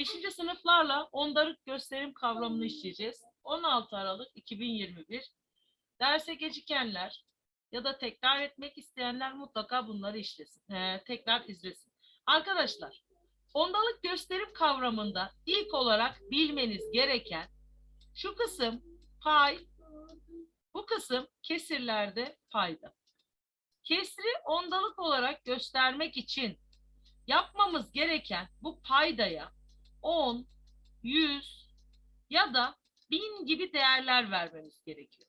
Beşinci sınıflarla ondalık gösterim kavramını işleyeceğiz. 16 Aralık 2021. Derse gecikenler ya da tekrar etmek isteyenler mutlaka bunları işlesin. Ee, tekrar izlesin. Arkadaşlar, ondalık gösterim kavramında ilk olarak bilmeniz gereken şu kısım pay, bu kısım kesirlerde payda. Kesri ondalık olarak göstermek için yapmamız gereken bu paydaya 10, 100 ya da 1000 gibi değerler vermemiz gerekiyor.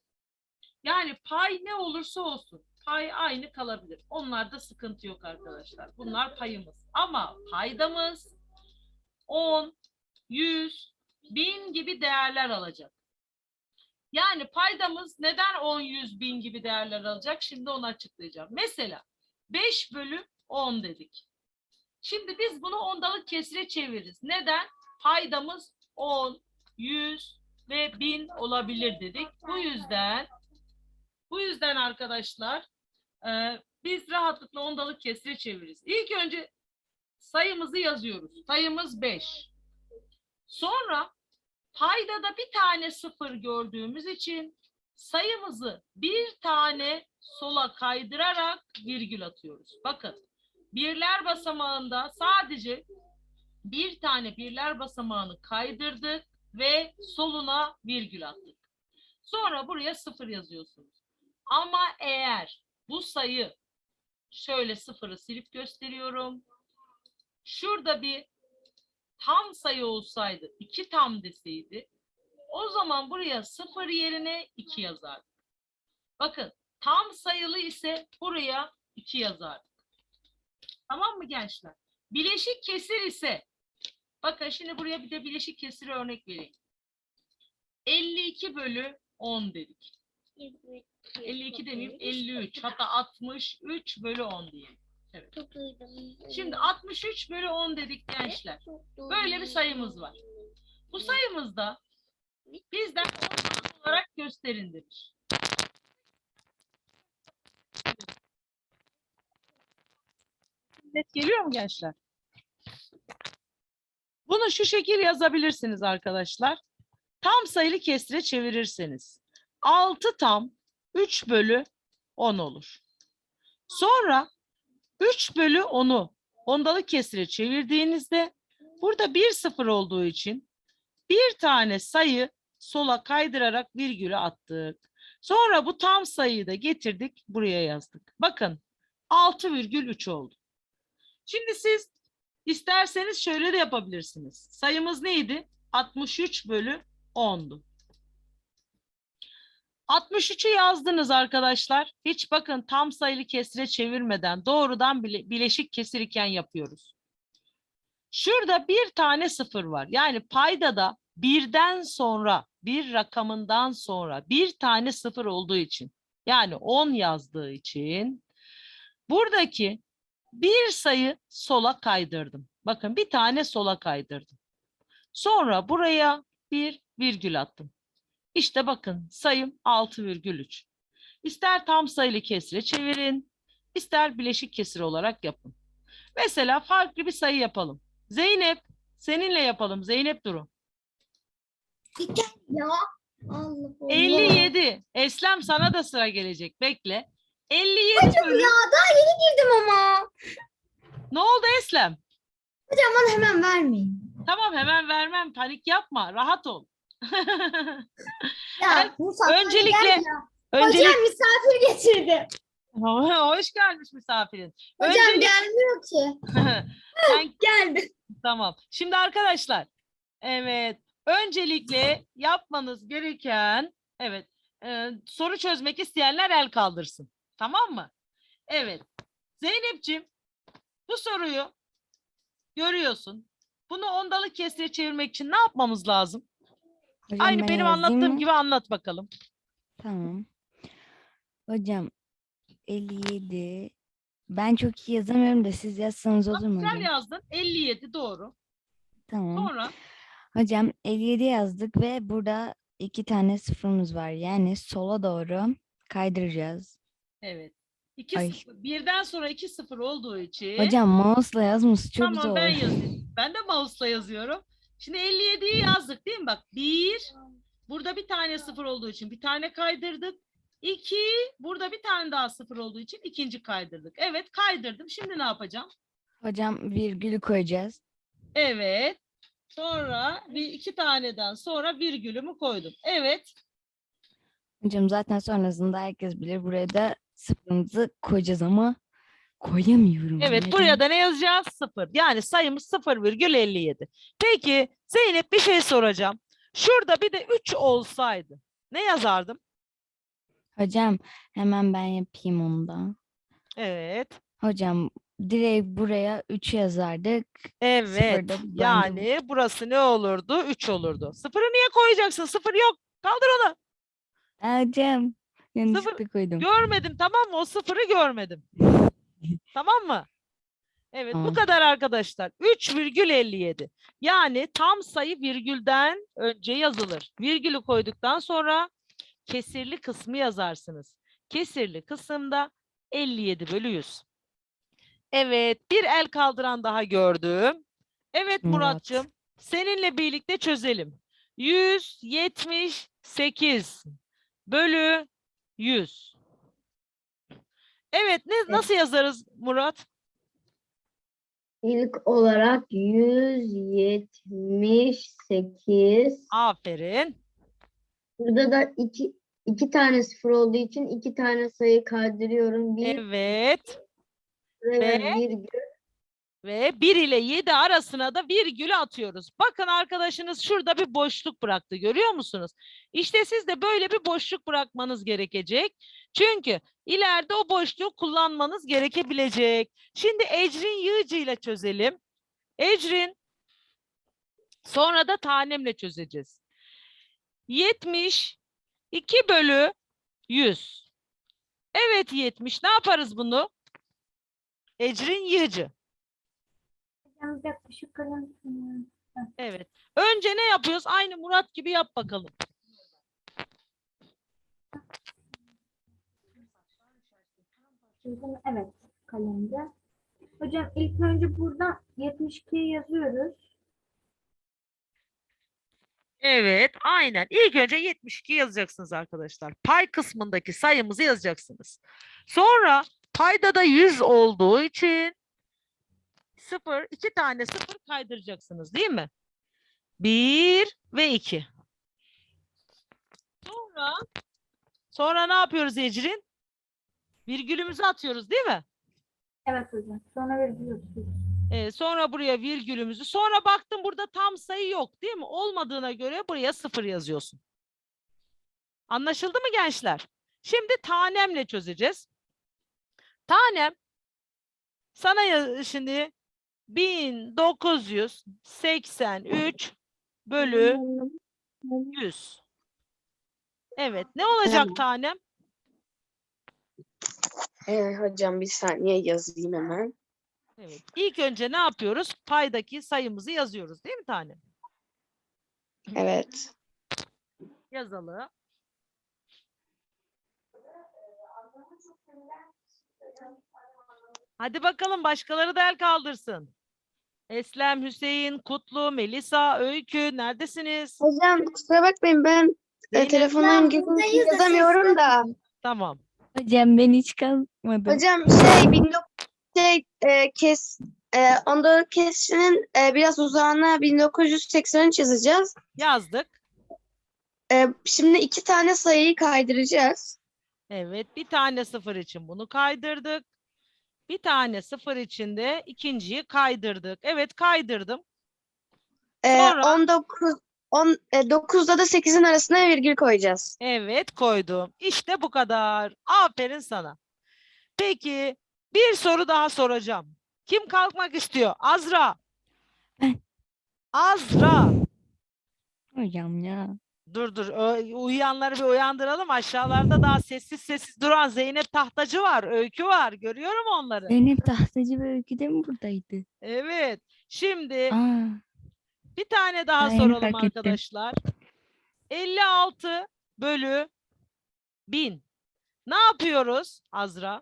Yani pay ne olursa olsun pay aynı kalabilir. Onlarda sıkıntı yok arkadaşlar. Bunlar payımız. Ama paydamız 10, 100, 1000 gibi değerler alacak. Yani paydamız neden 10, 100, 1000 gibi değerler alacak? Şimdi onu açıklayacağım. Mesela 5 bölü 10 dedik. Şimdi biz bunu ondalık kesire çeviririz. Neden? Paydamız 10, 100 ve 1000 olabilir dedik. Bu yüzden bu yüzden arkadaşlar e, biz rahatlıkla ondalık kesire çeviririz. İlk önce sayımızı yazıyoruz. Sayımız 5. Sonra paydada bir tane sıfır gördüğümüz için sayımızı bir tane sola kaydırarak virgül atıyoruz. Bakın birler basamağında sadece bir tane birler basamağını kaydırdık ve soluna virgül attık. Sonra buraya sıfır yazıyorsunuz. Ama eğer bu sayı şöyle sıfırı silip gösteriyorum. Şurada bir tam sayı olsaydı, iki tam deseydi o zaman buraya sıfır yerine iki yazardık. Bakın tam sayılı ise buraya iki yazardık. Tamam mı gençler? Bileşik kesir ise bakın şimdi buraya bir de bileşik kesir örnek vereyim. 52 bölü 10 dedik. 52 demeyeyim 53 hatta 63 bölü 10 diyelim. Evet. Şimdi 63 bölü 10 dedik gençler. Böyle bir sayımız var. Bu sayımızda bizden ondalık olarak gösterin demiş. Net geliyor mu gençler? Bunu şu şekil yazabilirsiniz arkadaşlar. Tam sayılı kesire çevirirseniz 6 tam 3 bölü 10 olur. Sonra 3 bölü 10'u ondalık kesire çevirdiğinizde burada bir sıfır olduğu için bir tane sayı sola kaydırarak virgülü attık. Sonra bu tam sayıyı da getirdik buraya yazdık. Bakın 6,3 oldu. Şimdi siz isterseniz şöyle de yapabilirsiniz. Sayımız neydi? 63 bölü 10'du. 63'ü yazdınız arkadaşlar. Hiç bakın tam sayılı kesire çevirmeden doğrudan bile- bileşik kesir iken yapıyoruz. Şurada bir tane sıfır var. Yani paydada birden sonra bir rakamından sonra bir tane sıfır olduğu için yani 10 yazdığı için buradaki bir sayı sola kaydırdım. Bakın bir tane sola kaydırdım. Sonra buraya bir virgül attım. İşte bakın sayım 6,3. İster tam sayılı kesire çevirin, ister bileşik kesir olarak yapın. Mesela farklı bir sayı yapalım. Zeynep, seninle yapalım. Zeynep Duru. Ya Allah Allah. 57. Eslem sana da sıra gelecek. Bekle. 57 Hocam bölü... ya daha yeni girdim ama. Ne oldu Eslem? Hocam bana hemen vermeyin. Tamam hemen vermem. Panik yapma. Rahat ol. Ya misafir öncelikle- ya. Öncelik... Hocam misafir getirdim. Hoş gelmiş misafirin. Hocam Öncelik- gelmiyor ki. Sen Geldi. Tamam. Şimdi arkadaşlar, evet, öncelikle yapmanız gereken, evet, e, soru çözmek isteyenler el kaldırsın. Tamam mı? Evet. Zeynep'ciğim, bu soruyu görüyorsun. Bunu ondalık kesire çevirmek için ne yapmamız lazım? Hocam Aynı ben benim yazayım anlattığım mı? gibi anlat bakalım. Tamam. Hocam 57. Ben çok iyi yazamıyorum da siz yazsanız olur mu Güzel hocam? yazdın. 57 doğru. Tamam. Sonra Hocam 57 yazdık ve burada iki tane sıfırımız var. Yani sola doğru kaydıracağız. Evet. 2 Ay. sıfır. Birden sonra 2 0 olduğu için Hocam mouse'la yazması çok Tamam zor. ben yazayım. Ben de mouse'la yazıyorum. Şimdi 57'yi yazdık değil mi? Bak 1 burada bir tane sıfır olduğu için bir tane kaydırdık. 2 burada bir tane daha sıfır olduğu için ikinci kaydırdık. Evet kaydırdım. Şimdi ne yapacağım? Hocam virgülü koyacağız. Evet. Sonra bir iki taneden sonra virgülümü koydum. Evet. Hocam zaten sonrasında herkes bilir buraya da sıfırımızı koyacağız ama koyamıyorum. Evet Neden? buraya da ne yazacağız? Sıfır. Yani sayımız 0,57. Peki Zeynep bir şey soracağım. Şurada bir de 3 olsaydı ne yazardım? Hocam hemen ben yapayım onu da. Evet. Hocam direkt buraya 3 yazardık. Evet. De- Yani burası ne olurdu? 3 olurdu. Sıfırı niye koyacaksın? Sıfır yok. Kaldır onu. Hocam yanlışlıkla koydum. Görmedim tamam mı? O sıfırı görmedim. tamam mı? Evet bu Tamam. kadar arkadaşlar. 3,57. Yani tam sayı virgülden önce yazılır. Virgülü koyduktan sonra kesirli kısmı yazarsınız. Kesirli kısımda 57 bölü 100. Evet bir el kaldıran daha gördüm. Evet Murat. Muratcığım seninle birlikte çözelim. 178 bölü 100. Evet ne, nasıl yazarız Murat? İlk olarak 178. Aferin. Burada da iki, iki tane sıfır olduğu için iki tane sayı kaydırıyorum. Bir Evet. ve ve- virgül. Ve 1 ile 7 arasına da virgülü atıyoruz. Bakın arkadaşınız şurada bir boşluk bıraktı. Görüyor musunuz? İşte siz de böyle bir boşluk bırakmanız gerekecek. Çünkü ileride o boşluğu kullanmanız gerekebilecek. Şimdi Ecrin Yığcı ile çözelim. Ecrin sonra da tanemle çözeceğiz. 72 bölü 100. Evet 70. Ne yaparız bunu? Ecrin Yığcı. Dakika şu kalem. Evet. Önce ne yapıyoruz? Aynı Murat gibi yap bakalım. Evet kalemde. Hocam ilk önce burada 72 yazıyoruz. Evet, aynen. İlk önce 72 yazacaksınız arkadaşlar. Pay kısmındaki sayımızı yazacaksınız. Sonra payda da 100 olduğu için 0, 2 tane 0 kaydıracaksınız değil mi? 1 ve 2. Sonra sonra ne yapıyoruz Ecrin? Virgülümüzü atıyoruz değil mi? Evet hocam. Sonra virgül atıyoruz. Ee, sonra buraya virgülümüzü. Sonra baktım burada tam sayı yok değil mi? Olmadığına göre buraya sıfır yazıyorsun. Anlaşıldı mı gençler? Şimdi tanemle çözeceğiz. Tanem sana şimdi 1983 bölü 100. Evet. Ne olacak Tamam. tanem? Evet hocam bir saniye yazayım hemen. Evet. İlk önce ne yapıyoruz? Paydaki sayımızı yazıyoruz değil mi tanem? Evet. Yazalım. Hadi bakalım başkaları da el kaldırsın. Eslem, Hüseyin, Kutlu, Melisa, Öykü neredesiniz? Hocam kusura bakmayın ben e, Zeynep. telefonun girdiğini yazamıyorum da. Tamam. Hocam ben hiç kalmadım. Hocam şey 19 şey e, kes e, 14 kesinin e, biraz uzağına 1983 yazacağız. Yazdık. E, şimdi iki tane sayıyı kaydıracağız. Evet. Bir tane sıfır için bunu kaydırdık. Bir tane sıfır için de ikinciyi kaydırdık. Evet kaydırdım. E, Sonra? 19 10 e, 9'da da 8'in arasına virgül koyacağız. Evet koydum. İşte bu kadar. Aferin sana. Peki bir soru daha soracağım. Kim kalkmak istiyor? Azra. Ben. Azra. Hocam ya. Dur dur. Uyuyanları bir uyandıralım. Aşağılarda daha sessiz sessiz duran Zeynep Tahtacı var. Öykü var. Görüyorum onları. Zeynep tahtacı ve öykü de mi buradaydı? Evet. Şimdi Aa, bir tane daha Ben soralım fark ettim. arkadaşlar. 56 bölü 1000. Ne yapıyoruz Azra?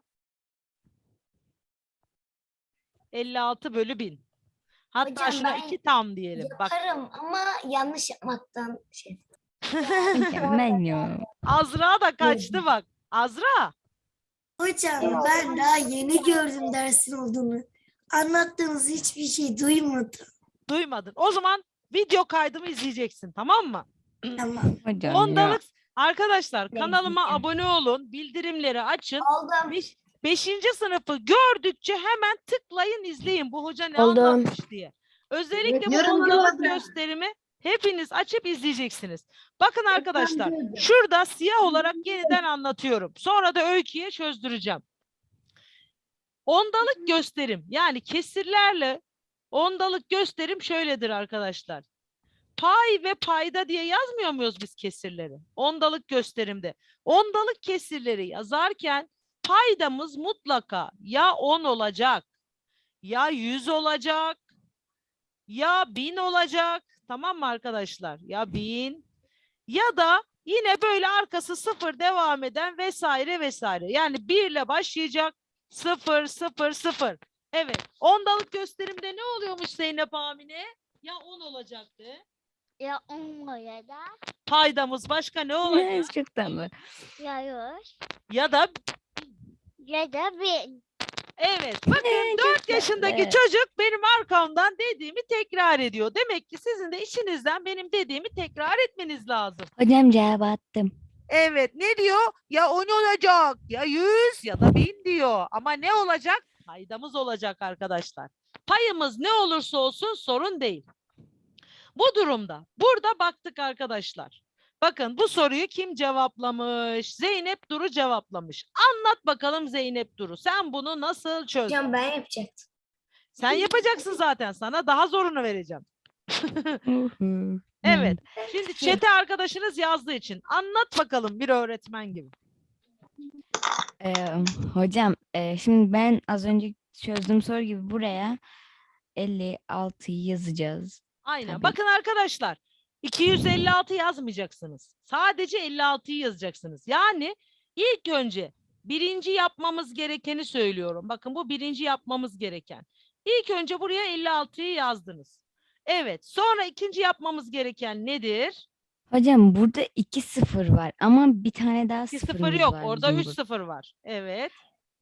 56 bölü 1000. Hatta Hocam şuna ben iki tam diyelim. Bak Yaparım ama yanlış yapmaktan şey. Mükemmel ya. Azra da kaçtı bak. Azra. Hocam ben daha yeni gördüm dersin olduğunu. Anlattığınız hiçbir şey duymadım. Duymadın. O zaman video kaydımı izleyeceksin tamam mı? Tamam. Hocam. Ondalık arkadaşlar kanalıma abone olun. Bildirimleri açın. Aldım. Beş, beşinci sınıfı gördükçe hemen tıklayın izleyin. Bu hoca ne Oldu. anlatmış diye. Özellikle bu Yarın ondalık gösterimi hepiniz açıp izleyeceksiniz. Bakın arkadaşlar şurada siyah olarak yeniden anlatıyorum. Sonra da öyküye çözdüreceğim. Ondalık gösterim yani kesirlerle ondalık gösterim şöyledir arkadaşlar. Pay ve payda diye yazmıyor muyuz biz kesirleri? Ondalık gösterimde. Ondalık kesirleri yazarken paydamız mutlaka ya 10 olacak, ya 100 olacak, ya 1000 olacak. Tamam mı arkadaşlar? Ya 1000 ya da yine böyle arkası sıfır devam eden vesaire vesaire. Yani 1 ile başlayacak. 0 0 0. Evet. Ondalık gösterimde ne oluyormuş Zeynep Amine? Ya 10 olacaktı. Ya on ya da Paydamız başka ne olacak? Çok tatlı. ya yüz ya da ya da bin. Evet bakın Ee, 4 çok yaşındaki tatlı. çocuk benim arkamdan dediğimi tekrar ediyor. Demek ki sizin de içinizden benim dediğimi tekrar etmeniz lazım. Hocam cevap attım. Evet ne diyor? Ya 10 olacak ya 100 ya da 1000 diyor. Ama ne olacak? Paydamız olacak arkadaşlar. Payımız ne olursa olsun sorun değil. Bu durumda burada baktık arkadaşlar. Bakın bu soruyu kim cevaplamış? Zeynep Duru cevaplamış. Anlat bakalım Zeynep Duru. Sen bunu nasıl çözdün? Hocam ben yapacaktım. Sen yapacaksın zaten. Sana daha zorunu vereceğim. Evet. Şimdi çete arkadaşınız yazdığı için anlat bakalım bir öğretmen gibi. Ee, hocam e, şimdi ben az önce çözdüğüm soru gibi buraya 56'yı yazacağız. Aynen. Tabii. Bakın arkadaşlar 256 yazmayacaksınız. Sadece 56'yı yazacaksınız. Yani ilk önce birinci yapmamız gerekeni söylüyorum. Bakın bu birinci yapmamız gereken. İlk önce buraya 56'yı yazdınız. Evet. Sonra ikinci yapmamız gereken nedir? Hocam burada 2 sıfır var ama bir tane daha 2 sıfırımız 0 yok. var Orada bizim 3 burada. 0 var. Evet.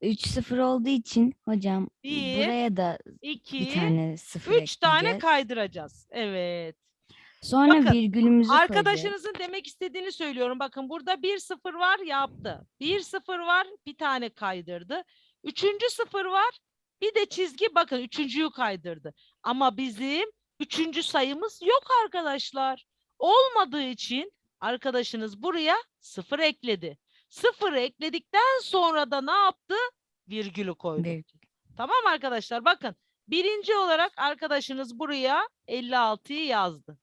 3 sıfır olduğu için hocam Bir, buraya da 2 bir tane sıfır 3 tane ekleyeceğiz. kaydıracağız. Evet. Sonra Bakın, virgülümüzü koyacağız. Arkadaşınızın demek istediğini söylüyorum. Bakın burada bir sıfır var yaptı. Bir sıfır var bir tane kaydırdı. Üçüncü sıfır var bir de çizgi bakın üçüncüyü kaydırdı. Ama bizim üçüncü sayımız yok arkadaşlar. Olmadığı için arkadaşınız buraya sıfır ekledi. Sıfır ekledikten sonra da ne yaptı? Virgülü koydu. Virgül. Tamam arkadaşlar bakın. Birinci olarak arkadaşınız buraya 56'yı yazdı.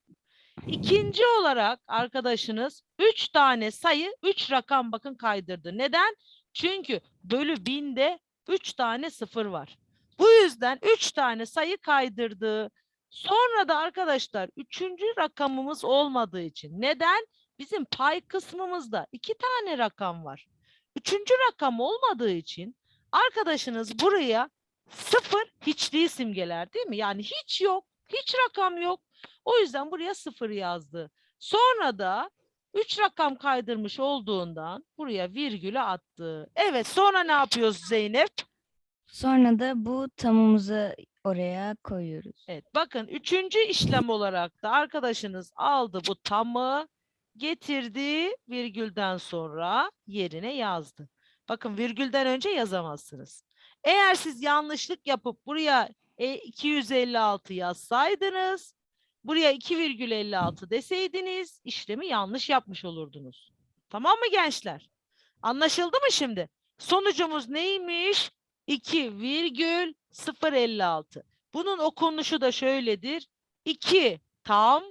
İkinci olarak arkadaşınız 3 tane sayı 3 rakam bakın kaydırdı. Neden? Çünkü bölü binde 3 tane sıfır var. Bu yüzden 3 tane sayı kaydırdı. Sonra da arkadaşlar üçüncü rakamımız olmadığı için. Neden? Bizim pay kısmımızda 2 tane rakam var. Üçüncü rakam olmadığı için arkadaşınız buraya sıfır hiçliği simgeler değil mi? Yani hiç yok, hiç rakam yok. O yüzden buraya sıfır yazdı. Sonra da 3 rakam kaydırmış olduğundan buraya virgülü attı. Evet sonra ne yapıyoruz Zeynep? Sonra da bu tamımızı oraya koyuyoruz. Evet bakın üçüncü işlem olarak da arkadaşınız aldı bu tamı getirdi virgülden sonra yerine yazdı. Bakın virgülden önce yazamazsınız. Eğer siz yanlışlık yapıp buraya e, 256 yazsaydınız buraya 2,56 deseydiniz işlemi yanlış yapmış olurdunuz. Tamam mı gençler? Anlaşıldı mı şimdi? Sonucumuz neymiş? 2,056. Bunun okunuşu da şöyledir. 2 tam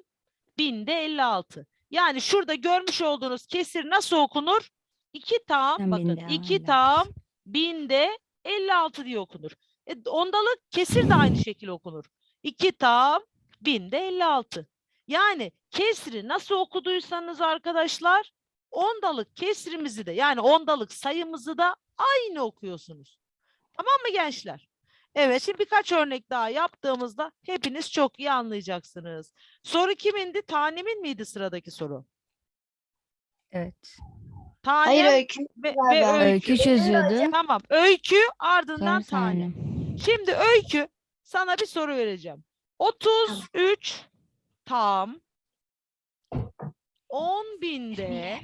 binde 56. Yani şurada görmüş olduğunuz kesir nasıl okunur? 2 tam Tam bakın binde 2 56. tam binde 56 diye okunur. E, ondalık kesir de aynı şekilde okunur. 2 tam binde 56. Yani kesri nasıl okuduysanız arkadaşlar ondalık kesrimizi de yani ondalık sayımızı da aynı okuyorsunuz. Tamam mı gençler? Evet, şimdi birkaç örnek daha yaptığımızda hepiniz çok iyi anlayacaksınız. Soru kimindi? Tanemin miydi sıradaki soru? Evet. Tanem Hayır öykü. ve, ve öykü. Öykü çözüyordu. Tamam, öykü ardından tane. tane. Şimdi öykü sana bir soru vereceğim. 33 tam 10 binde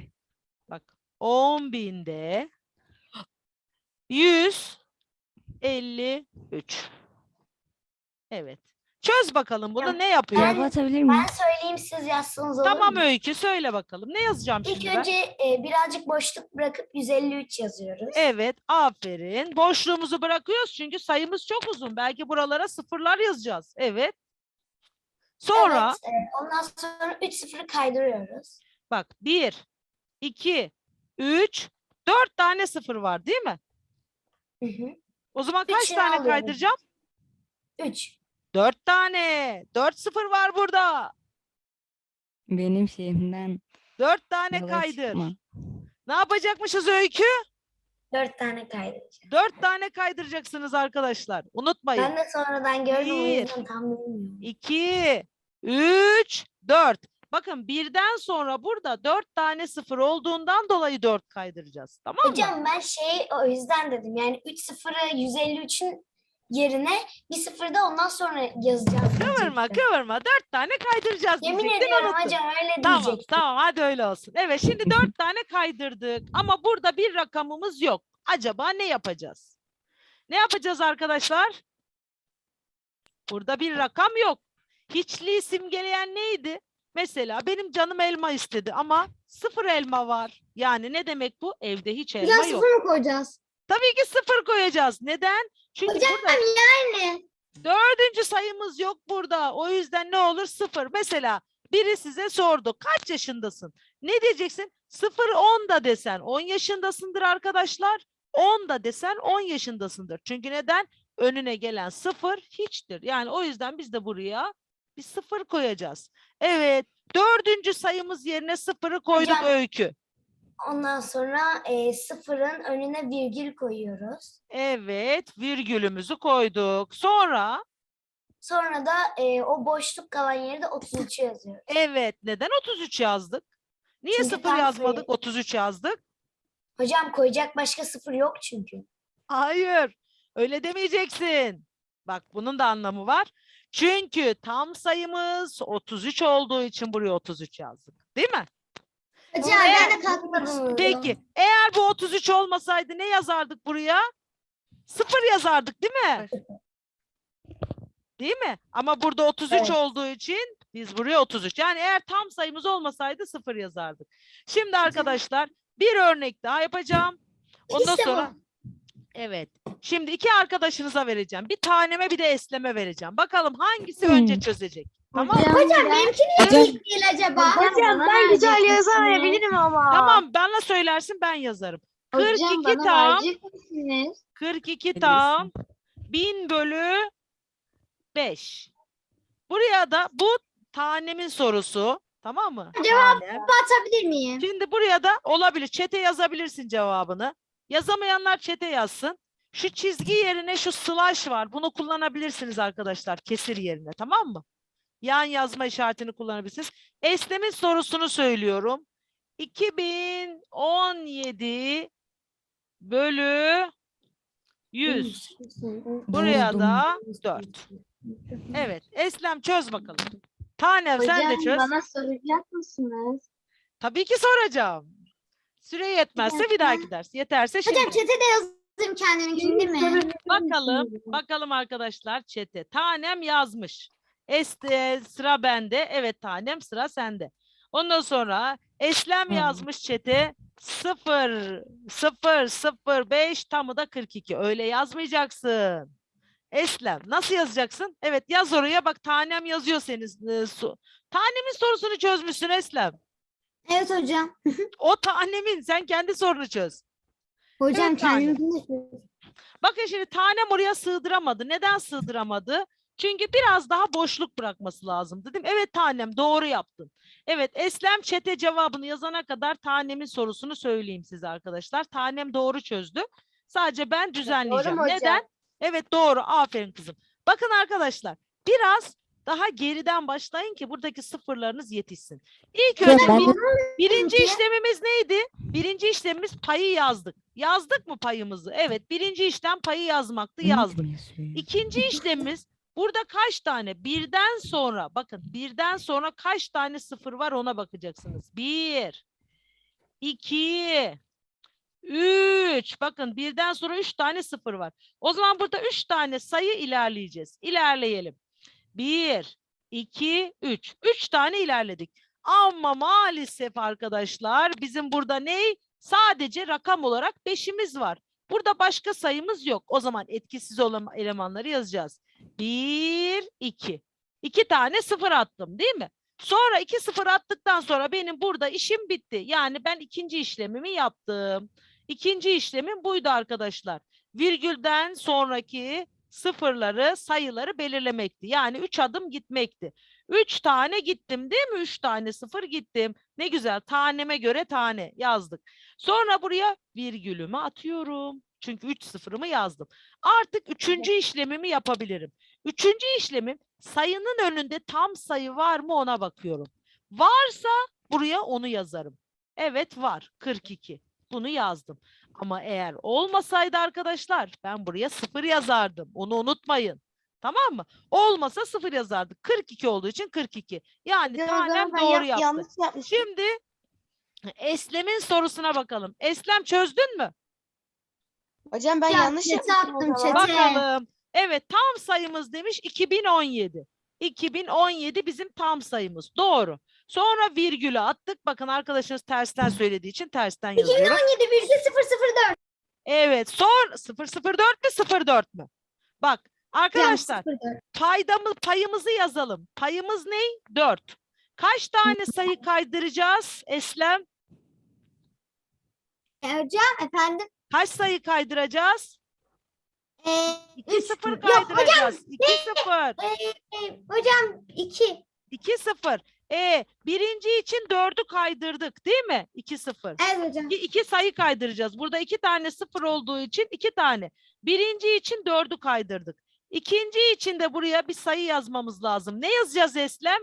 bak 10 binde 153. Evet. Çöz bakalım bunu Ya, ne yapıyor? Atabilir miyim? Ben söyleyeyim siz yazsanız olur Tamam mu? öykü söyle bakalım. Ne yazacağım İlk şimdi ben? önce e, birazcık boşluk bırakıp 153 yazıyoruz. Evet, aferin. Boşluğumuzu bırakıyoruz çünkü sayımız çok uzun. Belki buralara sıfırlar yazacağız. Evet. Sonra Evet, e, ondan sonra 3 sıfırı kaydırıyoruz. bak 1, 2, 3, 4 tane sıfır var değil mi? Hı hı. O zaman kaç Üçünü tane alıyorum. kaydıracağım? 3. 4 tane. 4 sıfır var burada. Benim şeyimden 4 tane yola kaydır. çıkma. Ne yapacakmışız Öykü? 4 tane kaydıracağım. 4 tane kaydıracaksınız arkadaşlar. Unutmayın. Ben de sonradan gördüm o Bir. yüzden tam bilmiyorum. 2, 3, 4. Bakın birden sonra burada 4 tane sıfır olduğundan dolayı 4 kaydıracağız. Tamam mı? Hocam ben şey o yüzden dedim. Yani 3 sıfırı 153'ün yerine bir sıfır da ondan sonra yazacağız. Kıvırma diyecektim. kıvırma. 4 tane kaydıracağız Yemin diyecektin, ediyorum unuttun. hocam öyle Tamam diyecektim. tamam hadi öyle olsun. Evet şimdi 4 tane kaydırdık ama burada bir rakamımız yok. Acaba ne yapacağız? Ne yapacağız arkadaşlar? Burada bir rakam yok. Hiçliği simgeleyen neydi? Mesela benim canım elma istedi ama sıfır elma var. Yani ne demek bu? Evde hiç elma Hocam yok. sıfır mı koyacağız? Tabii ki sıfır koyacağız. Neden? Çünkü Hocam burada yani. dördüncü sayımız yok burada. O yüzden ne olur? Sıfır. Mesela biri size sordu. Kaç yaşındasın? Ne diyeceksin? Sıfır on da desen 10 yaşındasındır arkadaşlar. 10 da desen 10 yaşındasındır. Çünkü neden? Önüne gelen sıfır hiçtir. Yani o yüzden biz de buraya bir sıfır koyacağız. Evet. Dördüncü sayımız yerine sıfırı koyduk Hocam. öykü. Ondan sonra e, sıfırın önüne virgül koyuyoruz. Evet. Virgülümüzü koyduk. Sonra Sonra da e, o boşluk kalan yeri de 33 yazıyoruz. Evet. Neden 33 yazdık? Niye Çünkü sıfır tam yazmadık? sayı. 33 yazdık. Hocam koyacak başka sıfır yok çünkü. Hayır. Öyle demeyeceksin. Bak bunun da anlamı var. Çünkü tam sayımız 33 olduğu için buraya 33 yazdık. Değil mi? Hocam Eğer- ben de istiyorum. Peki. Eğer bu 33 olmasaydı ne yazardık buraya? Sıfır yazardık değil mi? Değil mi? Ama burada 33 Evet. olduğu için biz buraya 33. Yani eğer tam sayımız olmasaydı sıfır yazardık. Şimdi arkadaşlar bir örnek daha yapacağım. Ondan İşte bu. sonra Evet. Şimdi iki arkadaşınıza vereceğim. Bir taneme bir de esleme vereceğim. Bakalım hangisi önce Hmm. çözecek. Tamam mı? Hocam benimki niye Hocam- ilk değil acaba? Hocam ben güzel yazamayabilirim ama. Tamam bana söylersin ben yazarım. Hocam 42 bana tam verecek misiniz? 42 tam 1000 bölü 5. Buraya da bu tanemin sorusu. Tamam mı? Cevap- Tanem. Atabilir miyim? Şimdi buraya da olabilir. Çete yazabilirsin cevabını. Yazamayanlar çete yazsın. Şu çizgi yerine şu slash var. Bunu kullanabilirsiniz arkadaşlar. Kesir yerine tamam mı? Yan yazma işaretini kullanabilirsiniz. Eslem'in sorusunu söylüyorum. 2017 bölü 100. Buraya da 4. Evet. Eslem çöz bakalım. Tanem sen de çöz. bana soracak mısınız? Tabii ki soracağım. Süre yetmezse bir dahaki ders. Yeterse şimdi. Hocam çete de yazdım kendiminkini değil mi? Bakalım, bakalım arkadaşlar çete. Tanem yazmış. Este sıra bende. Evet tanem sıra sende. Ondan sonra Eslem yazmış çete. 0 0 0 5 tamı da 42. Öyle yazmayacaksın. Eslem nasıl yazacaksın? Evet yaz oraya bak tanem yazıyor senin e, su. Tanemin sorusunu çözmüşsün Eslem. Evet hocam. O tanemin sen kendi sorunu çöz. Hocam Evet, tane. kendiminkini de Bakın şimdi tanem oraya sığdıramadı. Neden sığdıramadı? Çünkü biraz daha boşluk bırakması lazımdı değil mi? Evet tanem doğru yaptın. Evet Eslem çete cevabını yazana kadar tanemin sorusunu söyleyeyim size arkadaşlar. Tanem doğru çözdü. Sadece ben düzenleyeceğim. hocam. Neden? Evet doğru. Aferin kızım. Bakın arkadaşlar biraz daha geriden başlayın ki buradaki sıfırlarınız yetişsin. İlk önce bir- birinci işlemimiz neydi? Birinci işlemimiz payı yazdık. Yazdık mı payımızı? Evet birinci işlem payı yazmaktı yazdık. İkinci işlemimiz burada kaç tane? Birden sonra bakın birden sonra kaç tane sıfır var ona bakacaksınız. Bir, iki, üç. Bakın birden sonra üç tane sıfır var. O zaman burada üç tane sayı ilerleyeceğiz. İlerleyelim. Bir, iki, üç. Üç tane ilerledik. Ama maalesef arkadaşlar bizim burada ne? Sadece rakam olarak beşimiz var. Burada başka sayımız yok. O zaman etkisiz olan elemanları yazacağız. Bir, iki. İki tane sıfır attım değil mi? Sonra iki sıfır attıktan sonra benim burada işim bitti. Yani ben ikinci işlemimi yaptım. İkinci işlemim buydu arkadaşlar. Virgülden sonraki sıfırları, sayıları belirlemekti. Yani üç adım gitmekti. Üç tane gittim değil mi? Üç tane sıfır gittim. Ne güzel. Taneme göre tane yazdık. Sonra buraya virgülümü atıyorum. Çünkü üç sıfırımı yazdım. Artık üçüncü işlemimi yapabilirim. Üçüncü işlemim sayının önünde tam sayı var mı ona bakıyorum. Varsa buraya onu yazarım. Evet var 42. Bunu yazdım. Ama eğer olmasaydı arkadaşlar ben buraya sıfır yazardım. Onu unutmayın. Tamam mı? Olmasa sıfır yazardık. 42 olduğu için 42. Yani Hocam, tanem doğru yap- yaptı. Şimdi Eslem'in sorusuna bakalım. Eslem çözdün mü? Hocam ben Ya, yanlış çete yapmışım. o attım, zaman. çete. Bakalım. Evet tam sayımız demiş 2017. 2017 bizim tam sayımız. Doğru. Sonra virgülü attık. Bakın arkadaşınız tersten söylediği için tersten yazıyorum. 2017,004. Evet. Son 004 mü 04 mü? Bak arkadaşlar 04. paydamı, payımızı yazalım. Payımız ne? 4. Kaç tane sayı kaydıracağız Eslem? E, hocam efendim. Kaç sayı kaydıracağız? E, 2 üç. 0 Yok hocam. kaydıracağız. 2 0. E, e, hocam 2. 2 0. E birinci için 4'ü kaydırdık değil mi? 2 0. Evet hocam. İki, iki sayı kaydıracağız. Burada iki tane sıfır olduğu için iki tane. Birinci için dördü kaydırdık. İkinci için de buraya bir sayı yazmamız lazım. Ne yazacağız Eslem?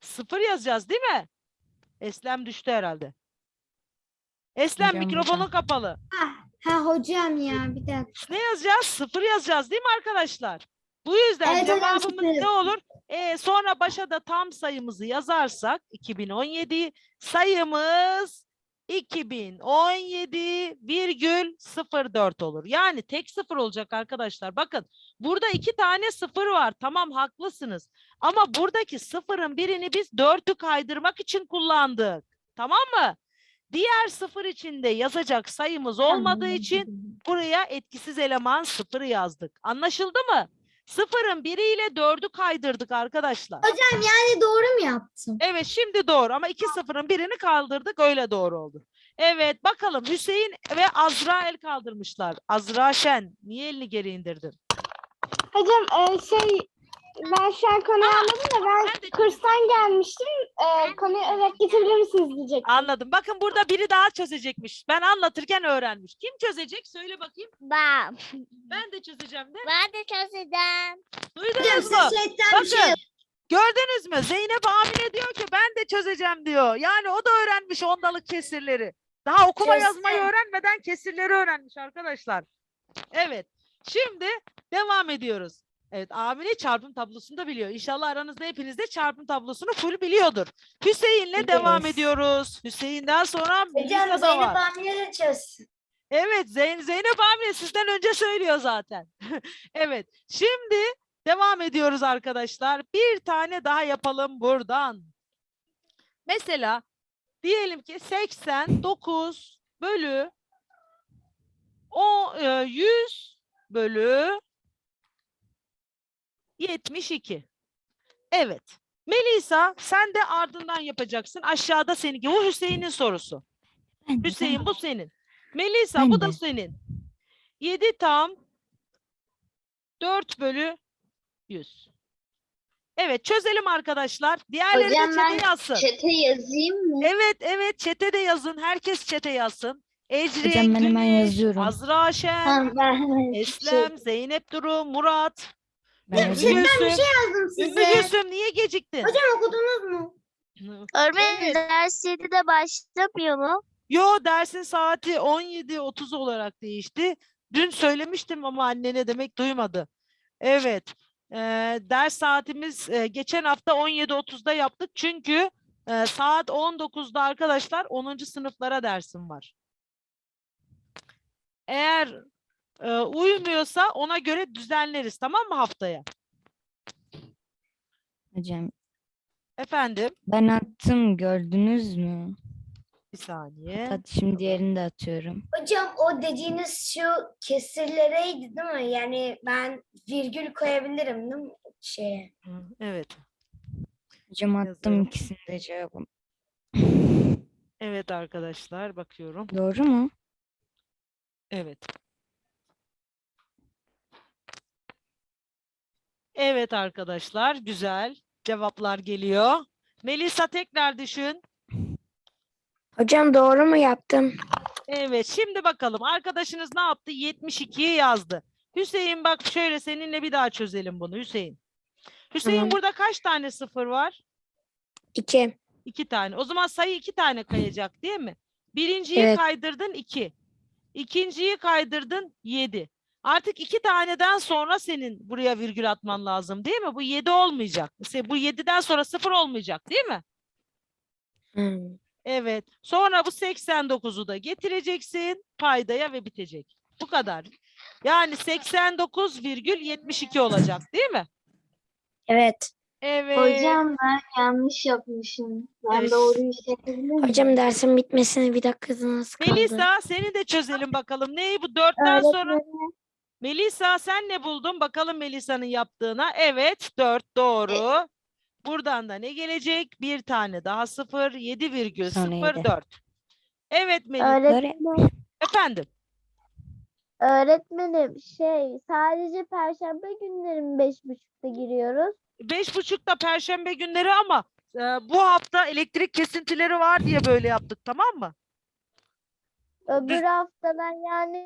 Sıfır yazacağız değil mi? Eslem düştü herhalde. Eslem Hocam, mikrofonun hocam. kapalı. Ha hocam ya bir dakika. Ne yazacağız? Sıfır yazacağız değil mi arkadaşlar? Bu yüzden Evet hocam, cevabımız sıfır. ne olur? Ee, sonra başa da tam sayımızı yazarsak 2017 sayımız 2017,04 olur. Yani tek sıfır olacak arkadaşlar. Bakın burada iki tane sıfır var. Tamam haklısınız. Ama buradaki sıfırın birini biz dörtü kaydırmak için kullandık. Tamam mı? Diğer sıfır içinde yazacak sayımız olmadığı için buraya etkisiz eleman sıfırı yazdık. Anlaşıldı mı? Sıfırın biriyle dördü kaydırdık arkadaşlar. Hocam yani doğru mu yaptım? Evet şimdi doğru ama iki sıfırın birini kaldırdık öyle doğru oldu. Evet bakalım Hüseyin ve Azra el kaldırmışlar. Azra Şen niye elini geri indirdin? Hocam e, şey ben şu an konuyu anladım da ben kurstan gelmiştim. E, konuyu evet getirebilir misiniz diyecek. Anladım. Bakın burada biri daha çözecekmiş. Ben anlatırken öğrenmiş. Kim çözecek? Söyle bakayım. Ben. Ben de çözeceğim de. Ben de çözeceğim. Duydunuz mu? bir şey Bakın gördünüz mü? Zeynep Amine diyor ki ben de çözeceğim diyor. Yani o da öğrenmiş ondalık kesirleri. Daha okuma yazmayı Çözsün. öğrenmeden kesirleri öğrenmiş arkadaşlar. Evet. Şimdi devam ediyoruz. Evet Amine çarpım tablosunu da biliyor. İnşallah aranızda hepiniz de çarpım tablosunu full biliyordur. Hüseyin'le devam Biliriz. ediyoruz. Hüseyin'den sonra Hocam Zeynep var. Amine de çözsün. Evet Zeyn Zeynep Amine sizden önce söylüyor zaten. evet şimdi devam ediyoruz arkadaşlar. Bir tane daha yapalım buradan. Mesela diyelim ki 89 bölü o e, 100 bölü 72. Evet. Melisa sen de ardından yapacaksın. Aşağıda seninki. Bu Hüseyin'in sorusu. Ben de, Hüseyin bu senin. Melisa Ben bu da de. senin. 7 tam 4 bölü 100. Evet çözelim arkadaşlar. Diğerleri de Hocam ben çete yazsın. Çete yazayım mı? Evet evet çete de yazın. Herkes çete yazsın. Ecrin, Hocam ben hemen Güneş, yazıyorum. Azra Şen, ben Eslem, Zeynep Duru, Murat, Ben Ümmü yazıyorum. Gülsüm. yazdım Ümmü Gülsüm niye geciktin? Hocam okudunuz mu? Öğretmenim Evet. ders 7'de başlamıyor mu? Yo dersin saati 17.30 olarak değişti. Dün söylemiştim ama annene demek duymadı. Evet. eee, ders saatimiz eee, geçen hafta 17.30'da yaptık. Çünkü eee, saat 19'da arkadaşlar 10. sınıflara dersim var. Eğer eee, uymuyorsa ona göre düzenleriz tamam mı haftaya? Hocam Efendim ben attım gördünüz mü? bir saniye. Hadi şimdi diğerini de atıyorum. Hocam o dediğiniz şu kesirlereydi değil mi? Yani ben virgül koyabilirim değil mi? Şeye. Hı, Evet. Hocam attım Yazıyorum. ikisini de cevabım. Evet arkadaşlar bakıyorum. Doğru mu? Evet. Evet arkadaşlar, güzel. Cevaplar geliyor. Melisa tekrar düşün. Hocam doğru mu yaptım? Evet, şimdi bakalım arkadaşınız ne yaptı? 72'yi yazdı. Hüseyin bak şöyle seninle bir daha çözelim bunu Hüseyin. Hüseyin Tamam. burada kaç tane sıfır var? İki. İki tane. O zaman sayı iki tane kayacak değil mi? Birinciyi Evet. kaydırdın iki. İkinciyi kaydırdın yedi. Artık iki taneden sonra senin buraya virgül atman lazım değil mi? Bu yedi olmayacak. Se- Bu yediden sonra sıfır olmayacak değil mi? Hmm. Evet. Sonra bu 89'u da getireceksin paydaya ve bitecek. Bu kadar. Yani 89,72 olacak değil mi? Evet. Evet. Hocam ben yanlış yapmışım. Ben Evet. doğruyu söyleyebilir miyim? Hocam dersin bitmesine bir dakika nasıl kaldı? Melisa seni de çözelim bakalım. Neyi bu dörtten sonra? Melisa sen ne buldun? Bakalım Melisa'nın yaptığına. Evet 4 doğru. Buradan da ne gelecek? Bir tane daha 0 Sonra yedi. 7,04. Evet Melisa. Öğretmenim, Efendim. öğretmenim şey sadece perşembe günleri mi beş buçukta giriyoruz? Beş buçukta perşembe günleri ama e, bu hafta elektrik kesintileri var diye böyle yaptık tamam mı? Öbür haftadan yani